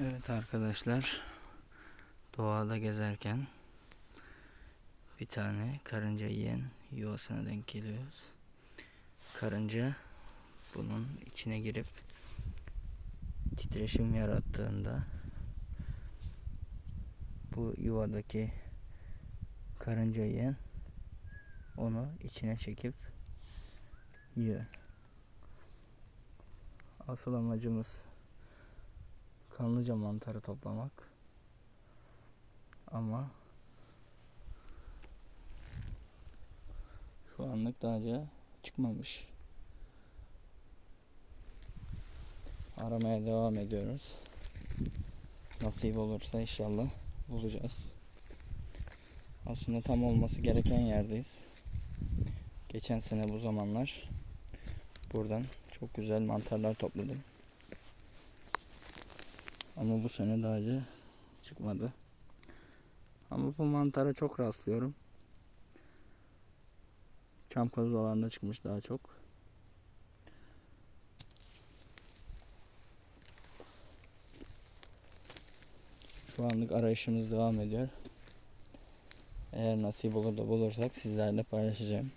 Evet arkadaşlar doğada gezerken bir tane karınca yiyen yuvasına denk geliyoruz. Karınca bunun içine girip titreşim yarattığında bu yuvadaki karınca yiyen onu içine çekip yiyor. Asıl amacımız kanlıca mantarı toplamak. Ama şu anlık daha çıkmamış. Aramaya devam ediyoruz. Nasip olursa inşallah bulacağız. Aslında tam olması gereken yerdeyiz. Geçen sene bu zamanlar buradan çok güzel mantarlar topladım. Ama bu sene daha önce çıkmadı. Ama bu mantara çok rastlıyorum. Çamkoz alanda çıkmış daha çok. Şu anlık arayışımız devam ediyor. Eğer nasip olur da bulursak sizlerle paylaşacağım.